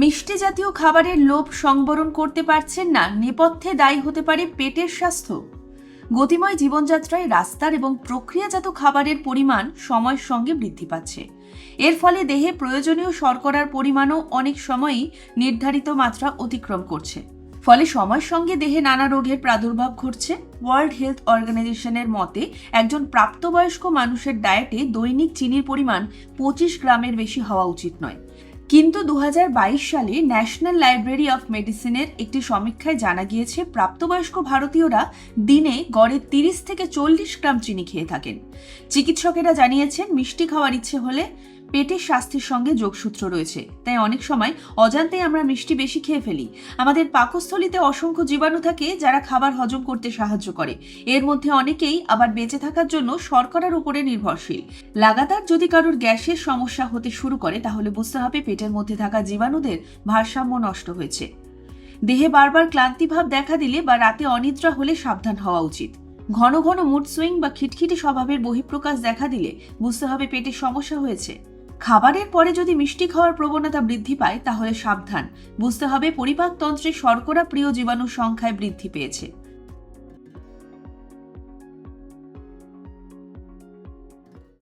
মিষ্টি জাতীয় খাবারের লোভ সংবরণ করতে পারছেন না, নেপথ্যে দায়ী হতে পারে পেটের স্বাস্থ্য। গতিময় জীবনযাত্রায় রাস্তার এবং প্রক্রিয়াজাত খাবারের পরিমাণ সময়ের সঙ্গে বৃদ্ধি পাচ্ছে। এর ফলে দেহে প্রয়োজনীয় শর্করার পরিমাণও অনেক সময়ই নির্ধারিত মাত্রা অতিক্রম করছে। ফলে সময়ের সঙ্গে দেহে নানা রোগের প্রাদুর্ভাব ঘটছে। ওয়ার্ল্ড হেলথ অর্গানাইজেশনের মতে, একজন প্রাপ্তবয়স্ক মানুষের ডায়েটে দৈনিক চিনির পরিমাণ পঁচিশ গ্রামের বেশি হওয়া উচিত নয়। কিন্তু দু হাজার বাইশ সালে ন্যাশনাল লাইব্রেরি অফ মেডিসিনের একটি সমীক্ষায় জানা গিয়েছে, প্রাপ্তবয়স্ক ভারতীয়রা দিনে গড়ে তিরিশ থেকে চল্লিশ গ্রাম চিনি খেয়ে থাকেন। চিকিৎসকেরা জানিয়েছেন, মিষ্টি খাওয়ার ইচ্ছে হলে পেটের স্বাস্থ্যের সঙ্গে যোগসূত্র রয়েছে। তাই অনেক সময় অজান্তেই আমরা মিষ্টি বেশি খেয়ে ফেলি। আমাদের পাকস্থলিতে অসংখ্য জীবাণু থাকে যারা খাবার হজম করতে সাহায্য করে। এর মধ্যে অনেকেই আবার বেঁচে থাকার জন্য শর্করার উপরে নির্ভরশীল। লাগাতার যদি কারোর গ্যাসের সমস্যা হতে শুরু করে, তাহলে বুঝতে হবে পেটের মধ্যে থাকা জীবাণুদের ভারসাম্য নষ্ট হয়েছে। দেহে বারবার ক্লান্তিভাব দেখা দিলে বা রাতে অনিদ্রা হলে সাবধান হওয়া উচিত। ঘন ঘন মুড সুইং বা খিটখিটে স্বভাবের বহিঃপ্রকাশ দেখা দিলে বুঝতে হবে পেটের সমস্যা হয়েছে। খাবারের পরে যদি মিষ্টি খাওয়ার প্রবণতা বৃদ্ধি পায়, তাহলে সাবধান। বুঝতে হবে, পরিপাকতন্ত্রে শর্করা প্রিয় জীবাণুর সংখ্যায় বৃদ্ধি পেয়েছে।